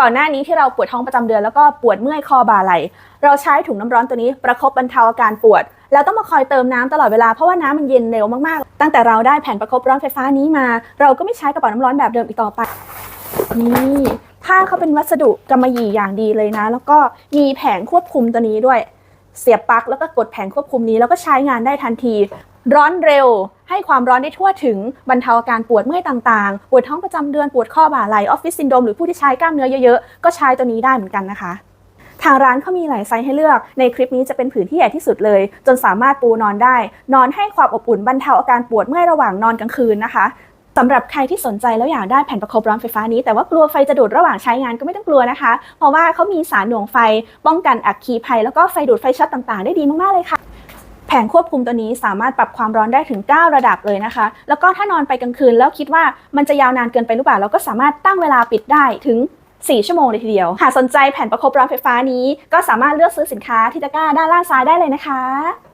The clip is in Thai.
ก่อนหน้านี้ที่เราปวดท้องประจำเดือนแล้วก็ปวดเมื่อยคอบ่าไหล เราใช้ถุงน้ำร้อนตัวนี้ประคบบรรเทาอาการปวด แล้วต้องมาคอยเติมน้ำตลอดเวลาเพราะว่าน้ำมันเย็นเร็วมากๆ ตั้งแต่เราได้แผ่นประคบร้อนไฟฟ้านี้มา เราก็ไม่ใช้กระเป๋าน้ำร้อนแบบเดิมอีกต่อไป นี่ผ้าเขาเป็นวัสดุกำมะหยี่อย่างดีเลยนะ แล้วก็มีแผงควบคุมตัวนี้ด้วย เสียบปลั๊กแล้วก็กดแผงควบคุมนี้แล้วก็ใช้งานได้ทันที ร้อนเร็ว ให้ความร้อนได้ทั่วถึงบรรเทาอาการปวดเมื่อยต่างๆ ปวดท้องประจำเดือนปวดข้อบ่าไหลออฟฟิศซินโดรมหรือผู้ที่ใช้กล้ามเนื้อเยอะๆ ก็ใช้ตัวนี้ได้เหมือนกันนะคะ ทางร้านเขามีหลายไซส์ให้เลือก ในคลิปนี้จะเป็นผืนที่ใหญ่ที่สุดเลย จนสามารถปูนอนได้ นอนให้ความอบอุ่นบรรเทาอาการปวดเมื่อยระหว่างนอนกลางคืนนะคะสำหรับใครที่สนใจแล้วอยากได้แผ่นประคบร้อนไฟฟ้านี้ แต่ว่ากลัวไฟจะดูดระหว่างใช้งานก็ไม่ต้องกลัวนะคะ เพราะว่าเขามีสารหน่วงไฟ ป้องกันอัคคีภัยแล้วก็ไฟดูดไฟช็อตต่างๆ ได้ดีมากๆเลยค่ะ แผงควบคุมตัวนี้สามารถปรับความร้อนได้ถึง 9 ระดับเลยนะคะ แล้วก็ถ้านอนไปกลางคืนแล้วคิดว่ามันจะยาวนานเกินไปหรือเปล่า เราก็สามารถตั้งเวลาปิดได้ถึง 4 ชั่วโมงเลยทีเดียว หากสนใจแผ่นประคบร้อนไฟฟ้านี้ ก็สามารถเลือกซื้อสินค้าที่ตะกร้าด้านล่างซ้ายได้เลยนะคะ